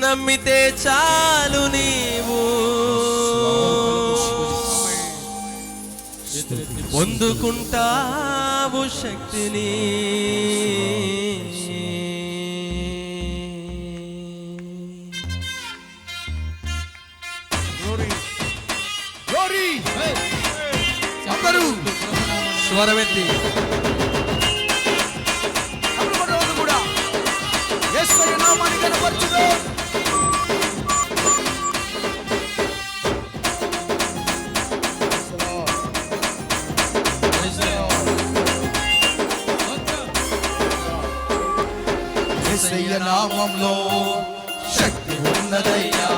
నమ్మితే చాలు నీవు. పొందుకుంటావు శక్తిని. అందరూ స్వరమెత్తి. ఏసయ్య నామంలో శక్తి ఉన్నదయ్యా.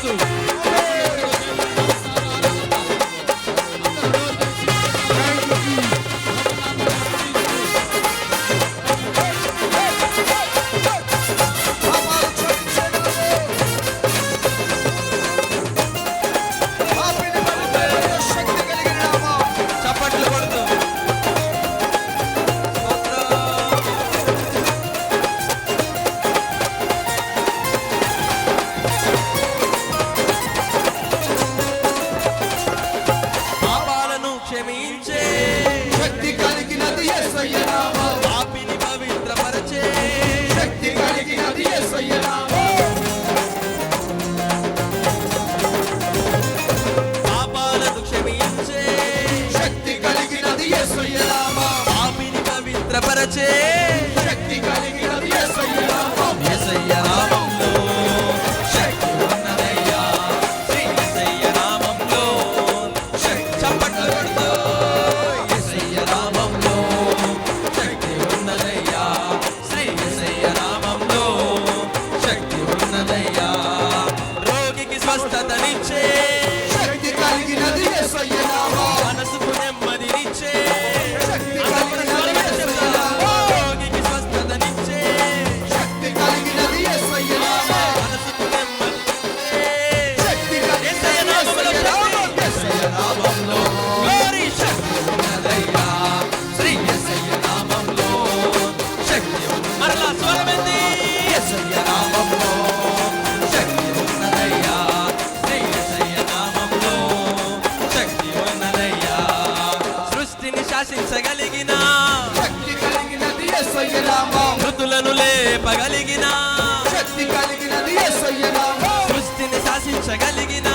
soon. చెప్పగలిగిన శక్తి కలిగినది సృష్టిని శాసించగలిగినా.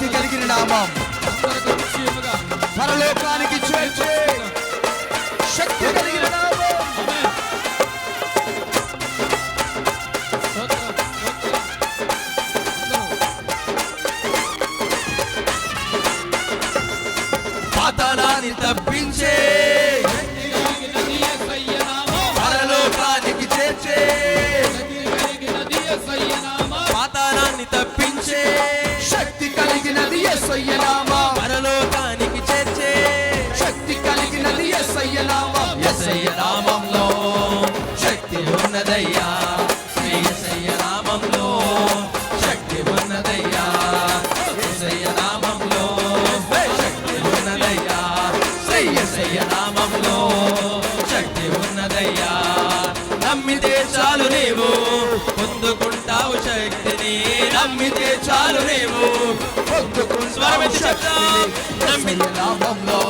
శక్తి కలిగిన నామం. పరలోకానికి చేర్చే. శక్తి ఎస్ఐయనామా పరలోకానికి చేర్చే శక్తి కలిగినది ఎస్ఐయనామా ఎస్ఐయ నామంలో శక్తి ఉన్నదయ్యా. శ్రీ ఎస్ఐయ నామంలో శక్తి ఉన్నదయ్యా. ఎస్ఐయ నామంలో శక్తి ఉన్నదయ్యా. శ్రీ ఎస్ఐయ నామంలో శక్తి ఉన్నదయ్యా. చాలు నీవు. పొందుకుంటావు శక్తిని. నమ్మితే చాలు నీవు. నమ్మిన నామంలో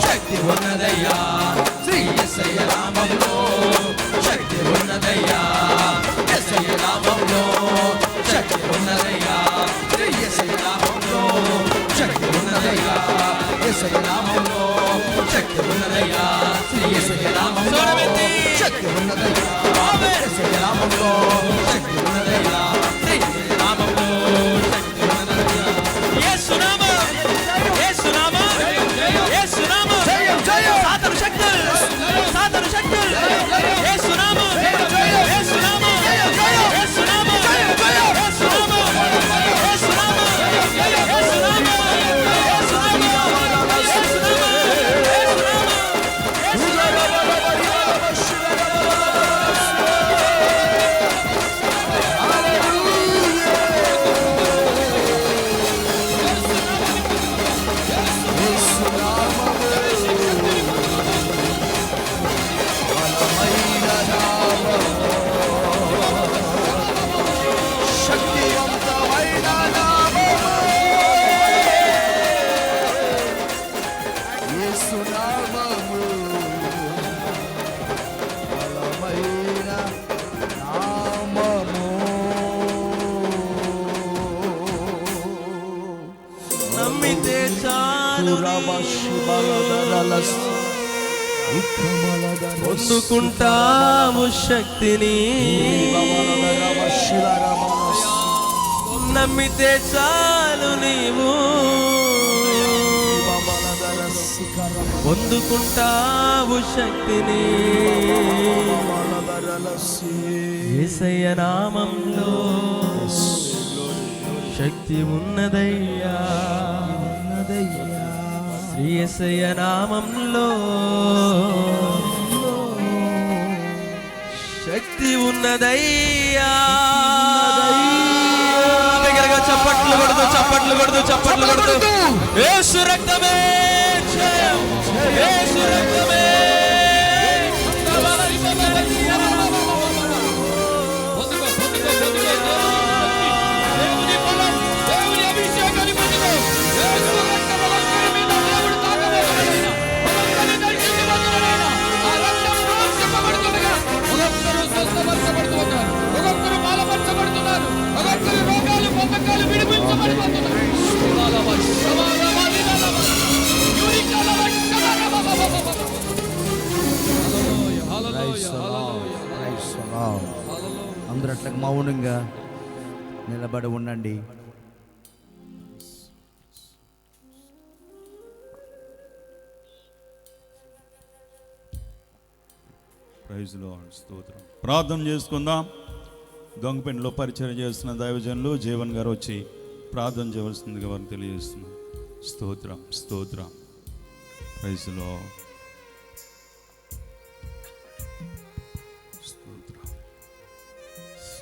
శక్తి ఉన్నదయ్యా. శ్రీ ఎస్ఐ నామంలో శక్తి ఉన్నదయ్యా. ఎస్ఐ నామంలో శక్తి ఉన్నదయ్యా. శ్రీ ఎస్ఐ నామంలో శక్తి ఉన్నదయ్యా. ఎస్ఐ నామంలో శక్తి ఉన్నదయ్యా. శ్రీ ఎస్ఐ உன்னதை செய்யலாம் నమ్మితే చాలు పొందుకుంటాము శక్తిని. నమ్మితే చాలు నీవు. పొందుకుంటావు శక్తిని. ఏసయ్య నామంలో శక్తి ఉన్నదయ్యా. శ్రీ యేసయ్య నామంలో. శక్తి ఉన్నదయ్యా. దగ్గరగా చప్పట్లు కొడుతూ చప్పట్లు కొడుతూ చప్పట్లు కొడుతూ. యేసు రక్తమే. జయం యేసు అందరూ అట్లా మౌనంగా నిలబడి ఉండండి. ప్రైజ్ స్తోత్రం. ప్రార్థన చేసుకుందాం. దొంగపెండిలో పరిచయం చేస్తున్న దైవజనులు జీవన్ గారు వచ్చి ప్రార్థన చేయవలసిందిగా వారిని తెలియజేస్తున్నాం. స్తోత్రం స్తోత్రం. ప్రైజ్లో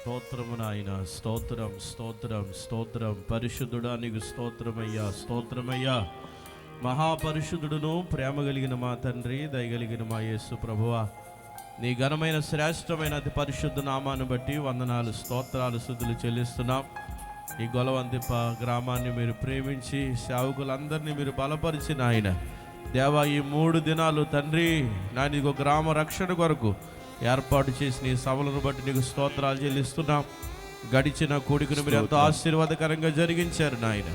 స్తోత్రము నాయన స్తోత్రం స్తోత్రం స్తోత్రం. పరిశుద్ధుడా నీకు స్తోత్రమయ్యా స్తోత్రమయ్యా. మహాపరిశుద్ధుడును ప్రేమ కలిగిన మా తండ్రి దయగలిగిన మా యేసు ప్రభువా. నీ ఘనమైన శ్రేష్టమైన అతి పరిశుద్ధ నామాన్ని బట్టి వందనాలు స్తోత్రాలు శుద్ధులు చెల్లిస్తున్నాం. ఈ గొలవంతిప గ్రామాన్ని మీరు ప్రేమించి సేవకులందరినీ మీరు బలపరిచిన ఆయన. దేవా ఈ మూడు దినాలు తండ్రి నా నీకు గ్రామ రక్షణ కొరకు ఏర్పాటు చేసిన ఈ సభలను బట్టి నీకు స్తోత్రాలు చెల్లిస్తున్నాం. గడిచిన కూడికను మీరు ఎంతో ఆశీర్వాదకరంగా జరిగించారు నాయన.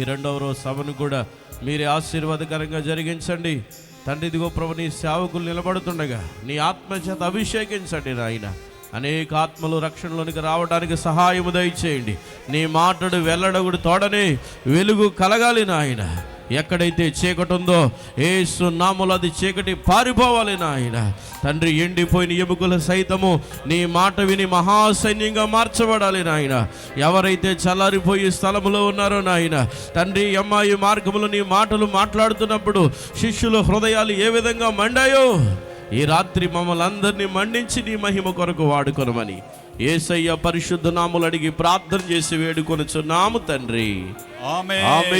ఈ రెండవ రోజు సభను కూడా మీరే ఆశీర్వాదకరంగా జరిగించండి. తండ్రి ఇదిగో ప్రభు నీ సేవకులు నిలబడుతుండగా నీ ఆత్మ చేత అభిషేకించండి నాయన. అనేక ఆత్మలు రక్షణలోనికి రావడానికి సహాయము దయచేయండి. నీ మాటడు వెల్లడగుడు తోడనే వెలుగు కలగాలి నాయన. ఎక్కడైతే చీకటి ఉందో ఏసు నాములు అది చీకటి పారిపోవాలి నాయన తండ్రి ఎండిపోయిన ఎముకల సైతము నీ మాట విని మహాసైన్యంగా మార్చబడాలి నాయన. ఎవరైతే చల్లారిపోయి స్థలములో ఉన్నారో నాయన తండ్రి అమ్మాయి మార్గములు నీ మాటలు మాట్లాడుతున్నప్పుడు శిష్యుల హృదయాలు ఏ విధంగా మండాయో ఈ రాత్రి మమ్మల్ని అందరినీ మండించి నీ మహిమ కొరకు వాడుకొనమని ఏసయ్య పరిశుద్ధ నాములు అడిగి ప్రార్థన చేసి వేడుకొనుచున్నాము తండ్రి. ఆమె.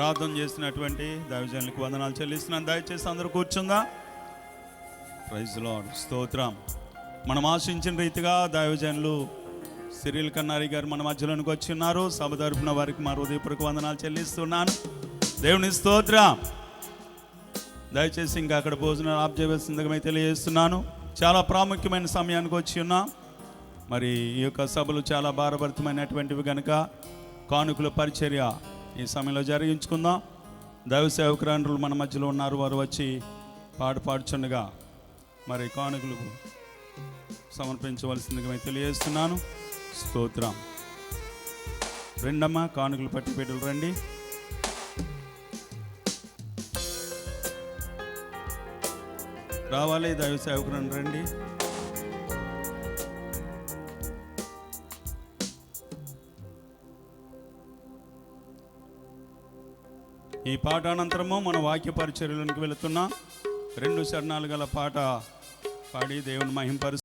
ప్రార్థన చేసినటువంటి దైవజనులకు వందనాలు చెల్లిస్తున్నాను. దయచేసి అందరూ కూర్చుందా? ప్రైజ్ లాడ్ స్తోత్రం. మనం ఆశించిన రీతిగా దైవజనులు సిరిల్ కన్నారి గారు మన మధ్యలోనికి వచ్చి ఉన్నారు సభ తరపున వారికి మా హృదయపూర్వక వందనాలు చెల్లిస్తున్నాను. దేవుని స్తోత్రం. దయచేసి ఇంకా అక్కడ భోజనాలు ఆప్ చేయవలసిందిగా తెలియజేస్తున్నాను. చాలా ప్రాముఖ్యమైన సమయానికి వచ్చి ఉన్నాం. మరి ఈ యొక్క సభలు చాలా భారభరితమైనటువంటివి కనుక కానుకల పరిచర్య ఈ సమయంలో జరిగించుకుందాం. దైవ సేవకురాండ్రులు మన మధ్యలో ఉన్నారు. వారు వచ్చి పాడు పాడుచుండగా మరి కానుకలు సమర్పించవలసిందిగా మేము తెలియజేస్తున్నాను. స్తోత్రం. రెండమ్మ కానుకలు పట్టి పెట్టులు రండి. రావాలి దైవ సేవకురాండ్రు రండి. ఈ పాట అనంతరము మన వాక్య పరిచర్యలకు వెళుతున్నా. రెండు శరణాలు గల పాట పాడి దేవుని మహింపరు